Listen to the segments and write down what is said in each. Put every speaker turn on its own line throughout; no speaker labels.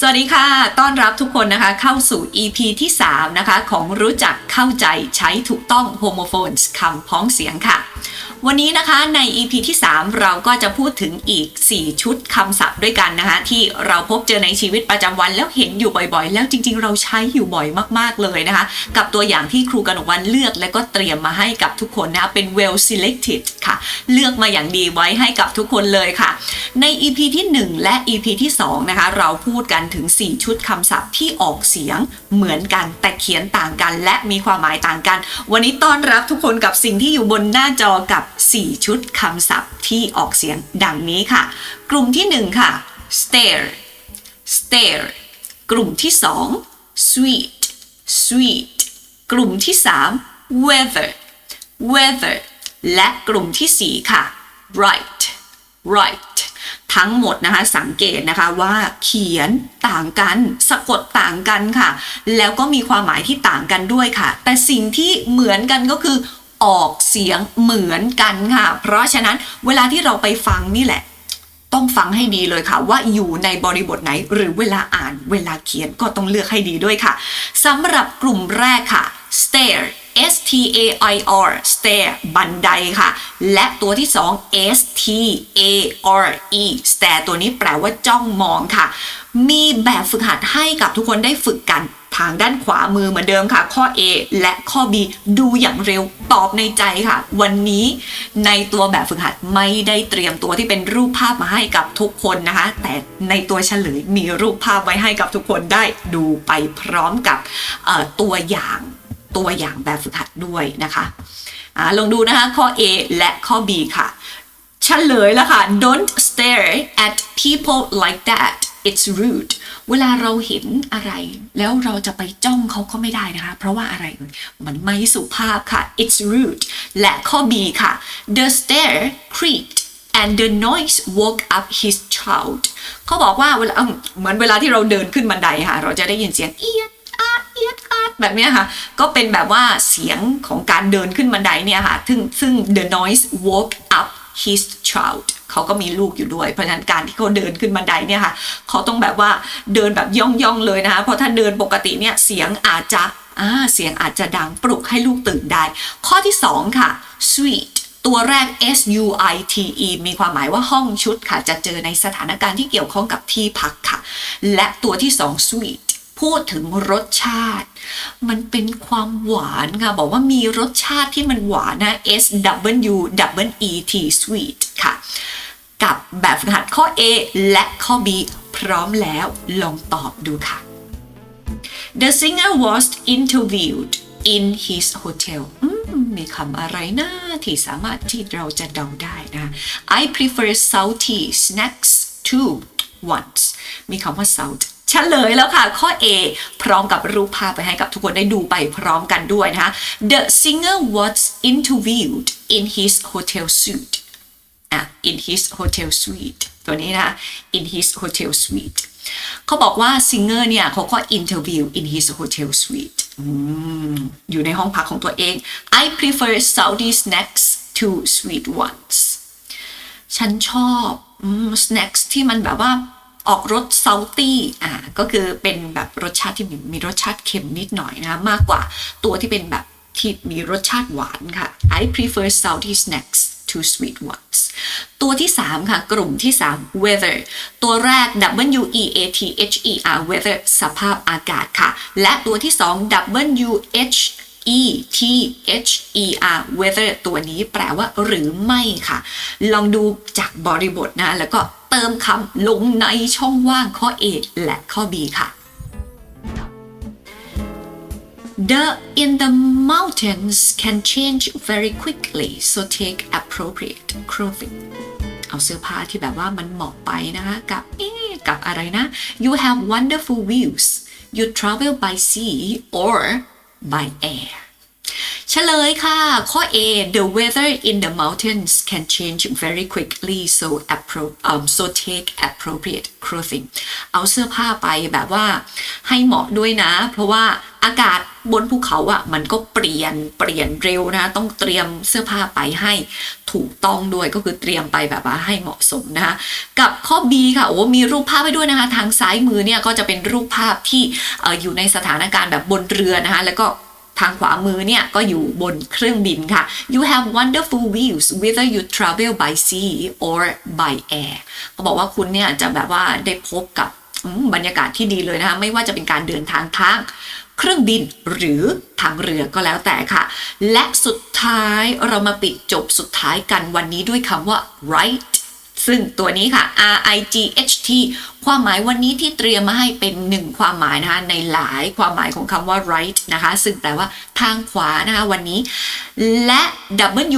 สวัสดีค่ะ ต้อนรับทุกคนนะคะเข้าสู่ EP ที่ 3 นะคะ ของรู้จักเข้าใจใช้ถูกต้อง homophones คำพ้องเสียงค่ะ วันนี้นะคะใน EP ที่ 3 เราก็จะพูดถึงอีก 4 ชุดคำศัพท์ด้วยกันนะคะ ที่เราพบเจอในชีวิตประจำวันแล้วเห็นอยู่บ่อยๆ แล้วจริงๆ เราใช้อยู่บ่อยมากๆเลยนะคะ กับตัวอย่างที่ครูกนกวันเลือกและก็เตรียมมาให้กับทุกคนนะคะเป็น well selected ค่ะ เลือกมาอย่างดีไว้ให้กับทุกคนเลยค่ะ ใน EP ที่ 1 และ EP ที่ 2 นะคะ เราพูดกันถึง 4 ชุดคำศัพท์ที่ออกเสียงเหมือนกันแต่เขียนต่างกัน และมีความหมายต่างกัน วันนี้ต้อนรับทุกคนกับสิ่งที่อยู่บนหน้าจอกับ4 ชุดคำศัพท์ที่ออกเสียงดังนี้ค่ะ กลุ่มที่ 1 ค่ะ stare stare กลุ่มที่ 2 sweet sweet กลุ่มที่ 3 weather weather และกลุ่มทีสี่ 4 ค่ะ right right ทั้งหมดนะคะสังเกตนะคะว่าเขียนต่างกัน สะกดต่างกันค่ะ แล้วก็มีความหมายที่ต่างกันด้วยค่ะ แต่สิ่งที่เหมือนกันก็คือ ออกเสียงเหมือนกันค่ะ เพราะฉะนั้นเวลาที่เราไปฟังนี่แหละ ต้องฟังให้ดีเลยค่ะ ว่าอยู่ในบริบทไหน หรือเวลาอ่านเวลาเขียนก็ต้องเลือกให้ดีด้วยค่ะสำหรับกลุ่มแรกค่ะ stair S T A I R stare บันไดค่ะ และตัวที่ 2 S T A R E stare ตัวนี้แปลว่าจ้องมองค่ะ มีแบบฝึกหัดให้กับทุกคนได้ฝึกกัน ทางด้านขวามือเหมือนเดิมค่ะ ข้อ A และข้อ B ดูอย่างเร็วตอบในใจค่ะ วันนี้ในตัวแบบฝึกหัดไม่ได้เตรียมตัวที่เป็นรูปภาพมาให้กับทุกคนนะคะ แต่ในตัวเฉลยมีรูปภาพไว้ให้กับทุกคนได้ดูไปพร้อมกับตัวอย่างตัวอย่างแบบฝึกหัดด้วยนะคะอลองดูนะคะข้อ A และข้อ B ค่ะเฉลยแล้วค่ะ don't stare at people like that it's rude เวลาเราเห็นอะไร แล้วเราจะไปจ้องเขาก็ไม่ได้นะคะ เพราะว่าอะไรมันไม่สุภาพค่ะ it's rude และข้อ B ค่ะ the stair creaked and the noise woke up his child เขาบอกว่าเวลาเหมือนเวลาที่เราเดินขึ้นบันไดค่ะ เราจะได้ยินเสียงเอียดอาดเอียดอาดแบบนี้ค่ะ ก็เป็นแบบว่าเสียงของการเดินขึ้นบันไดเนี่ยค่ะ ซึ่งซึ่ง the noise woke up his child เขาก็มีลูกอยู่ด้วย เพราะฉะนั้นการที่เขาเดินขึ้นบันไดเนี่ยค่ะเขาต้องแบบว่าเดินแบบย่องย่องเลยนะคะเพราะถ้าเดินปกติเนี่ยเสียงอาจจะอ่าเสียงอาจจะดังปลุกให้ลูกตื่นได้ ข้อที่ 2 ค่ะ sweet ตัวแรก S U I T E มีความหมายว่าห้องชุดค่ะ จะเจอในสถานการณ์ที่เกี่ยวข้องกับที่พักค่ะ และตัวที่ 2 sweet พูดถึงรสชาติ มันเป็นความหวานค่ะ บอกว่ามีรสชาติที่มันหวานนะ S W W E T sweet ค่ะ กับแบบฝึกหัดข้อ A และข้อ B พร้อมแล้วลองตอบดูค่ะ The singer was interviewed in his hotel มีคำอะไรนะที่สามารถที่เราจะเดาได้นะ I prefer salty snacks to ones มีคำว่า salt เฉลยแล้วค่ะ ข้อ A พร้อมกับรูปภาพไปให้กับทุกคนได้ดูไปพร้อมกันด้วยนะคะ The singer was interviewed in his hotel suite อะ in his hotel suite ตัวนี้นะ in his hotel suite เขาบอกว่าซิงเกอร์เนี่ยเขาก็ interview in his hotel suite อยู่ในห้องพักของตัวเอง I prefer salty snacks to sweet ones ฉันชอบ snacks ที่มันแบบว่า ออกรส salty อ่าก็คือเป็นแบบรสชาติที่มีรสชาติเค็มนิดหน่อยนะมากกว่าตัวที่เป็นแบบที่มีรสชาติหวานค่ะ I prefer salty snacks to sweet ones ตัวที่ 3 ค่ะ กลุ่มที่ 3 weather ตัวแรก W E A T H E R weather สภาพอากาศค่ะ และตัวที่ 2 W H E T H E R weather ตัวนี้แปลว่าหรือไม่ค่ะ ลองดูจากบริบทนะ แล้วก็เติมคำลงในช่องว่างข้อ A และข้อ B ค่ะ The in the mountains can change very quickly so take appropriate clothing เอาเสื้อผ้าที่แบบว่ามันเหมาะไปนะคะ กับเอ๊กับอะไรนะ you have wonderful views you travel by sea or by air เฉลยค่ะ ข้อ A the weather in the mountains can change very quickly so appro um, so take appropriate clothing เอาเสื้อผ้าไปแบบว่าให้เหมาะด้วยนะ เพราะว่าอากาศบนภูเขาอะ่ะมันก็เปลี่ยนเปลี่ยนเร็วนะ ต้องเตรียมเสื้อผ้าไปให้ถูกต้องด้วยก็คือเตรียมไปแบบว่าให้เหมาะสมนะคะ กับข้อ B ค่ะโอ้มีรูปภาพให้ด้วยนะคะ ทางซ้ายมือเนี่ยก็จะเป็นรูปภาพที่ออยู่ในสถานการณ์แบบบนเรือนะคะแล้วก็ ทางขวามือเนี่ยก็อยู่บนเครื่องบินค่ะ you have wonderful views whether you travel by sea or by air ก็บอกว่าคุณเนี่ยจะแบบว่าได้พบกับบรรยากาศที่ดีเลยนะคะไม่ว่าจะเป็นการเดินทางทางเครื่องบินหรือทางเรือก็แล้วแต่ค่ะ และสุดท้ายเรามาปิดจบสุดท้ายกันวันนี้ด้วยคำว่า right ซึ่งตัวนี้ค่ะ R I G H T ความหมายวันนี้ที่เตรียมมาให้เป็นหนึ่งความหมายนะคะในหลายความหมายของคำว่า right นะคะซึ่งแปลว่าทางขวานะคะวันนี้ และ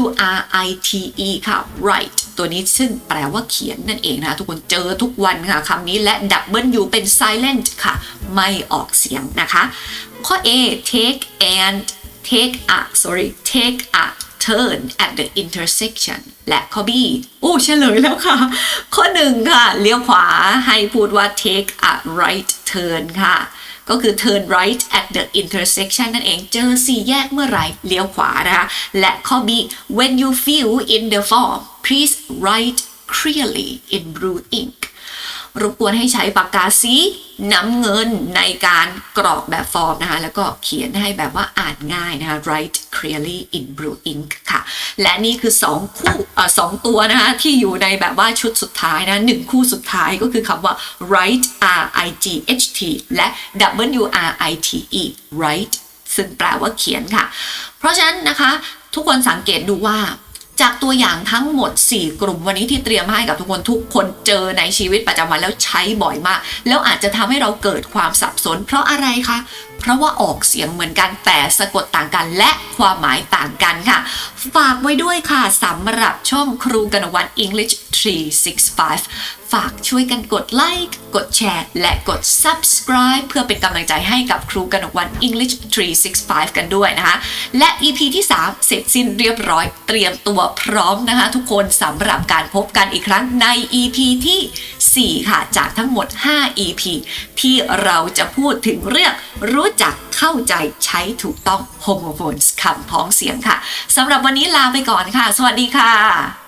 W R I T E ค่ะ right ตัวนี้ซึ่งแปลว่าเขียนนั่นเองนะคะทุกคนเจอทุกวันค่ะคำนี้และ W เป็น silent ค่ะ ไม่ออกเสียงนะคะ ข้อ A take and take a sorry take a turn at the intersection และข้อ B โอ้เฉลยแล้วค่ะ ข้อหนึ่งค่ะ เลี้ยวขวาให้พูดว่า take a right turn ค่ะ ก็คือ turn right at the intersection นั่นเองเจอสี่แยกเมื่อไหร่เลี้ยวขวานะคะ และข้อ B when you fill in the form please write clearly in blue ink รบกวนให้ใช้ปากกาสีน้ำเงินในการกรอกแบบฟอร์มนะคะ แล้วก็เขียนให้แบบว่าอ่านง่ายนะคะ write clearly in blue ink ค่ะ และนี่คือ 2 คู่อสองตัวนะคะ ที่อยู่ในแบบว่าชุดสุดท้ายนะหนึ่งคู่สุดท้ายก็คือคำว่า write r i g h t และ w r i t e write ซึ่งแปลว่าเขียนค่ะ เพราะฉะนั้นนะคะ ทุกคนสังเกตดูว่า จากตัวอย่างทั้งหมด 4 กลุ่มวันนี้ที่เตรียมให้กับทุกคนทุกคนเจอในชีวิตประจำวันแล้วใช้บ่อยมาก แล้วอาจจะทำให้เราเกิดความสับสน เพราะอะไรคะ เพราะว่าออกเสียงเหมือนกันแต่สะกดต่างกันและความหมายต่างกันค่ะ ฝากไว้ด้วยค่ะสำหรับช่องครูกนวัน English 365 ฝากช่วยกันกดไลค์กดแชร์และกด subscribe เพื่อเป็นกำลังใจให้กับครูกนวัน English 365 กันด้วยนะคะ และ EP ที่ 3 เสร็จสิ้นเรียบร้อยเตรียมตัวพร้อมนะคะ ทุกคนสำหรับการพบกันอีกครั้งใน EP ที่ 4 ค่ะ จากทั้งหมด 5 EP ที่เราจะพูดถึงเรื่องรู้จักเข้าใจใช้ถูกต้อง homophones คำพ้องเสียงค่ะสำหรับวันนี้ลาไปก่อนค่ะ สวัสดีค่ะ